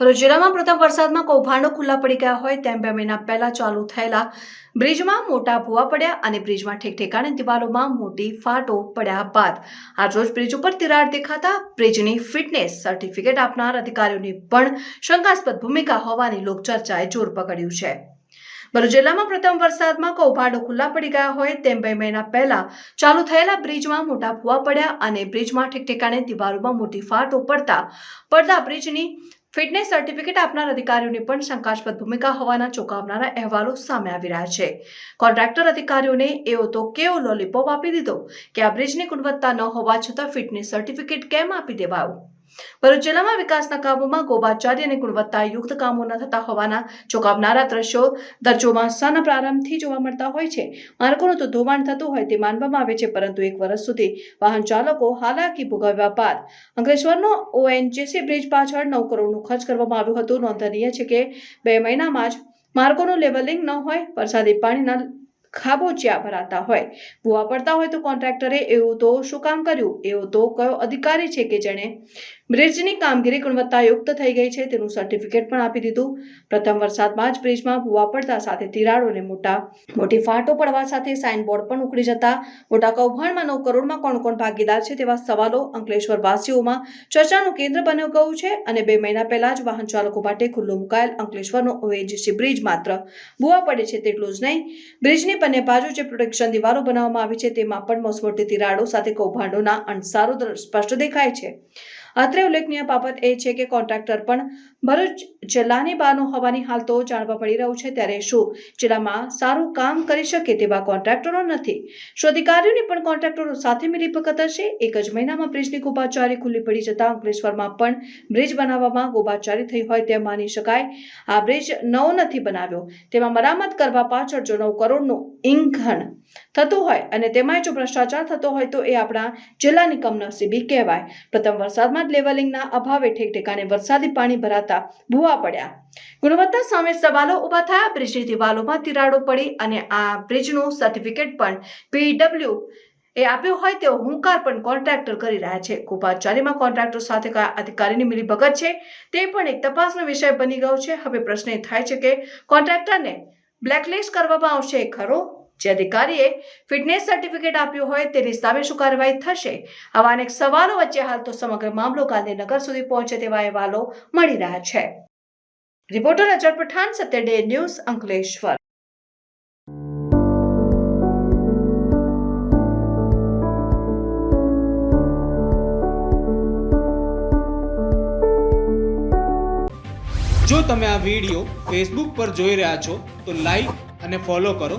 ભરૂચ પ્રથમ વરસાદમાં કૌભાંડો ખુલ્લા પડી ગયા હોય તેમ બે મહિના પહેલા ચાલુ થયેલા બ્રિજમાં મોટા ભૂવા પડ્યા અને બ્રિજમાં ઠેક ઠેકાણે દિવાલોમાં મોટી ફાટો પડ્યા બાદ આજરોજ બ્રિજ ઉપર તિરાડ દેખાતા બ્રિજની ફિટનેસ સર્ટિફિકેટ આપનાર અધિકારીઓની પણ શંકાસ્પદ ભૂમિકા હોવાની લોકચર્ચાએ જોર પકડ્યું છે. ભરૂચ જિલ્લામાં પ્રથમ વરસાદમાં કૌભાંડો ખુલ્લા પડી ગયા હોય તેમ બે મહિના પહેલા ચાલુ થયેલા બ્રિજમાં મોટા ભૂવા પડ્યા અને બ્રિજમાં ઠેક ઠેકાણે દિવાલોમાં મોટી ફાટો પડતા પડતા બ્રિજની ફિટનેસ સર્ટિફિકેટ આપનાર અધિકારીઓની પણ શંકાસ્પદ ભૂમિકા હોવાના ચોંકાવનારા અહેવાલો સામે આવી રહ્યા છે. કોન્ટ્રાક્ટર અધિકારીઓને એવો તો કેવો લોલીપોપ આપી દીધો કે આ બ્રિજની ગુણવત્તા ન હોવા છતાં ફિટનેસ સર્ટિફિકેટ કેમ આપી દેવાયું? ભરૂચ જિલ્લામાં વિકાસના કામોમાં ગોબાચારી અને ગુણવત્તાયુક્ત કામો ન થતા હોવાના ચોંકાવનારા દ્રશ્યો દર ચોમાસાના પ્રારંભથી જોવા મળતા હોય છે. માર્ગોનું તો ધોવાણ થતું હોય તે માનવામાં આવે છે, પરંતુ એક વર્ષ સુધી વાહન ચાલકો હાલાકી ભોગવ્યા બાદ અંકલેશ્વરનો ઓએનજીસી બ્રિજ પાછળ નવ કરોડનું ખર્ચ કરવામાં આવ્યું હતું. નોંધનીય છે કે બે મહિનામાં જ માર્ગોનું લેવલિંગ ન હોય, વરસાદી પાણીના ખાબોચિયા ભરાતા હોય, ભૂવા પડતા હોય તો કોન્ટ્રાક્ટરે એવું તો શું કામ કર્યું? એવો તો કયો અધિકારી છે કે જેણે બ્રિજની કામગીરી ગુણવત્તાયુક્ત થઈ ગઈ છે. તેનું સર્ટિફિકેટ પણ આપી દીધું. પ્રથમ વરસાદમાં જ બ્રિજમાં ભૂવા પડતા સાથે તિરાડોને મોટા, મોટી ફાટો પડવા સાથે સાઇનબોર્ડ પણ ઉકળી જતા. મોટા કૌભાંડમાં નવ કરોડમાં કોણ કોણ ભાગીદાર છે તેવા સવાલો અંકલેશ્વર વાસીઓમાં ચર્ચાનું કેન્દ્ર બન્યું ગયું છે અને બે મહિના પહેલા જ વાહન ચાલકો માટે ખુલ્લો મુકાયેલ અંકલેશ્વરનો ઓએનજીસી બ્રિજ માત્ર ભૂવા પડે છે તેટલું જ નહીં. બ્રિજની બંને બાજુ જે પ્રોટેક્શન દિવાલો બનાવવામાં આવી છે તેમાં પણ મસમોટી તિરાડો સાથે કૌભાંડોના અંશારો સ્પષ્ટ દેખાય છે. અત્રે ઉલ્લેખનીય બાબત એ છે કે કોન્ટ્રાક્ટર પણ ભરૂચ જિલ્લાની બહારનો હોવાની હાલ તો જાણવા પડી રહ્યું છે. ત્યારે શું જિલ્લામાં સારું કામ કરી શકે તેવા કોન્ટ્રાક્ટરો નથી? શું અધિકારીઓની પણ કોન્ટ્રાક્ટરો સાથે મિલીભગત હશે? એક જ મહિનામાં બ્રિજની ગોબાચારી ખુલ્લી પડી જતા અંકલેશ્વરમાં પણ બ્રિજ બનાવવામાં ગોબાચારી થઈ હોય તેમ માની શકાય. આ બ્રિજ નવો નથી બનાવ્યો. તેમાં મરામત કરવા પાછળ જો નવ કરોડનું ઇંધણ થતું હોય અને તેમાં જો ભ્રષ્ટાચાર થતો હોય તો એ આપણા જિલ્લાની કમનસીબી કહેવાય. પ્રથમ વરસાદમાં જ લેવલિંગના અભાવે ઠેક ઠેકાણે વરસાદી પાણી ભરાતા ભૂવા પડ્યા. ગુણવત્તા સામે સવાલો ઊભા થયા. બ્રિજની દિવાલોમાં તિરાડો પડી અને આ બ્રિજનું સર્ટિફિકેટ પણ પીડબ્લ્યુ એ આપ્યો હોય તેવો હુંકાર પણ કોન્ટ્રાક્ટર કરી રહ્યા છે. કુપાચારીમાં કોન્ટ્રાક્ટર સાથે કયા અધિકારીની મિલીભગત છે તે પણ એક તપાસનો વિષય બની ગયો છે. હવે પ્રશ્ન એ થાય છે કે કોન્ટ્રાક્ટરને બ્લેકલિસ્ટ કરવામાં આવશે ખરો? જે અધિકારીએ ફિટનેસ સર્ટિફિકેટ આપ્યું હોય તેની સામે શું કાર્યવાહી થશે? આવા અનેક સવાલો વચ્ચે હાલ તો સમગ્ર મામલો ગાંધીનગર સુધી પહોંચે તેવા અહેવાલો મળી રહ્યા છે. Reporter Azhar Pathan Satya day news, Ankleshwar. જો તમે આ વીડિયો ફેસબુક પર જોઈ રહ્યા છો, તો લાઈક અને ફોલો કરો.